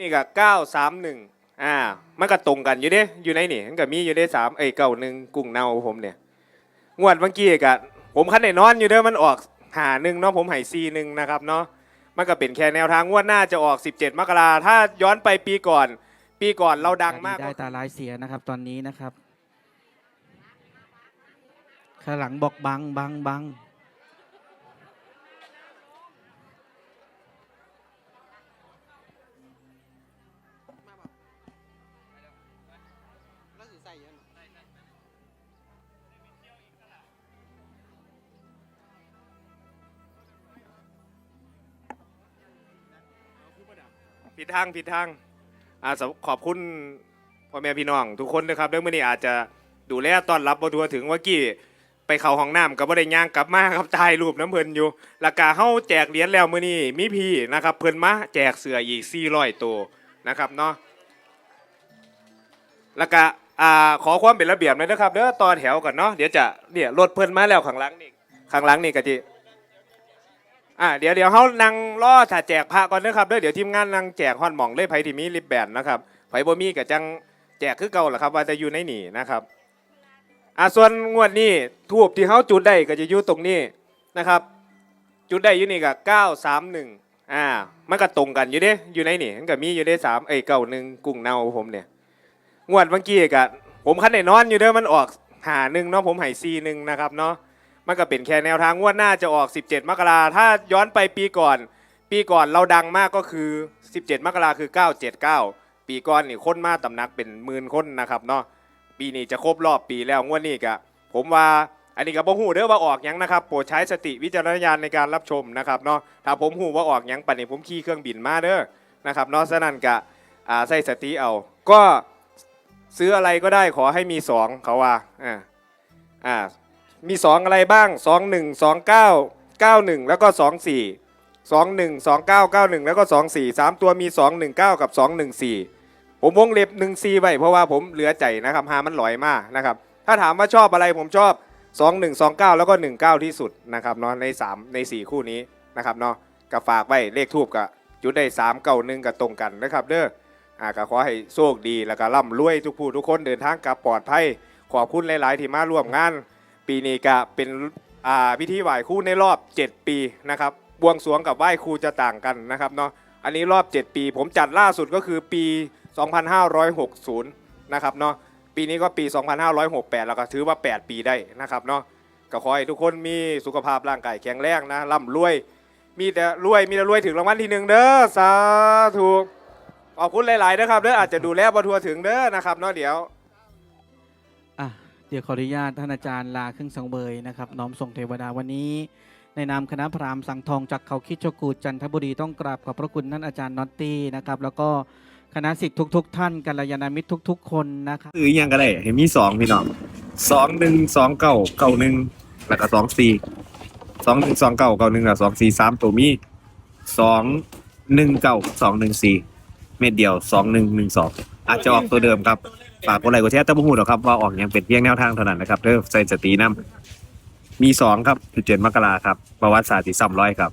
นี่ก็เก้าสามหนึ่งอ่ามันก็ตรงกันอยู่เด้อยู่ในนี่มันก็มีอยู่ได้สามเอ้ยเก้าหนึ่งกุ้งเน่าผมเนี่ยงวดเมื่อกี้ก็ผมคันได้นอนอยู่เด้อมันออกหาหนึ่งเนาะผมใหายซีหนึ่งนะครับเนาะมันก็เป็นแค่แนวทางงวดหน้าจะออก 17 มกราถ้าย้อนไปปีก่อน ปีก่อนเราดังมากได้ตาลายเสียนะครับ ตอนนี้นะครับข้างหลังบอกบังบังบัง ผิดทางผิดทางอ่าสวขอบคุณพ่อแม่พี่น้อง ทุกคนนะครับเรื่องมื่อนี้อาจจะดูแลต้อนรับบ่ทัวถึงว่ากี้ไปเข้าห้องน้ำกับบ่ได้ย่างกลับมาครับถ่ายรูปน้ำเพิ่นอยู่แล้วก็เฮาแจกเหรียญแล้วมื้อนี้มีพี่นะครับเพิ่นมาแจกเสื้ออีก400ตัวนะครับเนาะแล้วก็อ่าขอความเป็นระเบียบหน่อยนะครับเด้อต่อแถวก่อนเนาะเดี๋ยวจะเนี่ยรถเพิ่นมาแล้วข้างหลังนี่ข้างหลังนี่ก็จิ อ่าเดี๋ยวเดี๋ยวเขานั่งรอถ้าแจกพระก่อนนะครับเด้อเดี๋ยวทีมงานนั่งแจกฮอนหม่องเลยไผที่มีริบแบนนะครับไผบ่มีก็จังแจกคือเก่าแหละครับ ว่าจะอยู่ในนี่นะครับอ่าส่วนงวดนี้ทูบที่เขาจุดได้ก็จะอยู่ตรงนี้นะครับ จุดได้อยู่นี่ก็931อ่ามันก็ตรงกันอยู่เด้อยู่ในนี่มันก็มีอยู่ได้สามเอ้ยเก้าหนึ่งกุ้งเน่าผมเนี่ยงวดเมื่อกี้ก็ผมคันได้นอนอยู่เด้อมันออกหาหนึ่งเนาะผมหายซีหนึ่งนะครับเนาะ มันก็เป็นแค่แนวทางงวดหน้าจะออก 17 มกราถ้าย้อนไปปีก่อน ปีก่อนเราดังมากก็คือ 17 มกราคือ 979 ปีก่อนนี่คนมาตำหนักเป็นหมื่นคนนะครับเนาะปีนี้จะครบรอบปีแล้วงวดนี้ก็ผมว่าอันนี้ก็บ่ฮู้เด้อว่าออกยังนะครับโปรดใช้สติวิจารณญาณในการรับชมนะครับเนาะถ้าผมฮู้ว่าออกยังปันนี้ผมขี่เครื่องบินมาเด้อนะครับเนาะฉะนั้นก็อ่าใส่สติเอา ก็ซื้ออะไรก็ได้ขอให้มีสองเขาว่าอ่าอ่า มี 2 อะไรบ้าง 2 1 2 9 9 1 แล้วก็ 2 4 2 1 2 9 9 1 แล้วก็ 2 4 3 ตัวมี 2 1 9 กับ 2 1 4 ผมวงเล็บ1 4ไว้เพราะว่าผมเหลือใจนะครับหามันลอยมากนะครับถ้าถามว่าชอบอะไรผมชอบ 2 1 2 9 แล้วก็ 1 9 ที่สุดนะครับเนาะใน 3 ใน 4 คู่นี้นะครับเนาะก็ฝากไว้เลขทูบกับจุดได้3เก้าหนึ่งกับตรงกันนะครับเด้ออ่าก็ขอให้โชคดีแล้วก็ร่ำรวยทุกผู้ทุกคนเดินทางกลับปลอดภัยขอบคุณหลาย ๆ ที่มาร่วมงาน ปีนี้ก็เป็นอ่าพิธีไหว้ครูในรอบ 7 ปีนะครับบวงสรวงกับไหว้ครูจะต่างกันนะครับเนาะอันนี้รอบ 7 ปี ผมจัดล่าสุดก็คือปี 2560 นะครับเนาะปีนี้ก็ปี 2568 แล้วก็ถือว่า 8 ปีได้นะครับเนาะก็ขอให้ทุกคนมีสุขภาพร่างกายแข็งแรงนะร่ำรวย มีแต่รวยมีแต่รวยถึงรางวัลที่หนึ่งเด้อสาธุขอบคุณหลายๆนะครับเด้ออาจจะดูแลบทัวถึงเด้อนะครับเนาะเดี๋ยว เดี๋ยวขออนุญาตท่านอาจารย์ลาเครื่องสังเวยนะครับน้อมส่งเทวดาวันนี้ ในนามคณะพราหมณ์สังทองจากเขาคิดชกูดจันทบุรีต้องกราบขอบพระคุณท่านอาจารย์น็อตตี้นะครับแล้วก็คณะสิทธิ์ทุก ๆ ท่านกัลยาณมิตรทุก ๆ คนนะครับซื้อยังก็ได้เห็นมีสองพี่น้องสองหนึ่งสองเก้าเก้าหนึ่งแล้วก็สองสี่สองหนึ่งสองเก้าเก้าหนึ่งแล้วสองสี่สามตัวมีสองหนึ่งเก้าสองหนึ่งสี่เม็ดเดียวสองหนึ่งหนึ่งสองอาจจะออกตัวเดิมครับ ฝากกดไลค์กดแชร์ตะบูหูหรอกครับว่าออกยังเป็นเพียงแนวทางเท่านั้นนะครับเพื่อใส่สตีน้ำมีสองครับจุดเจ็ดมกราครับ ประวัติศาสตร์ที่ซ้ำร้อยครับ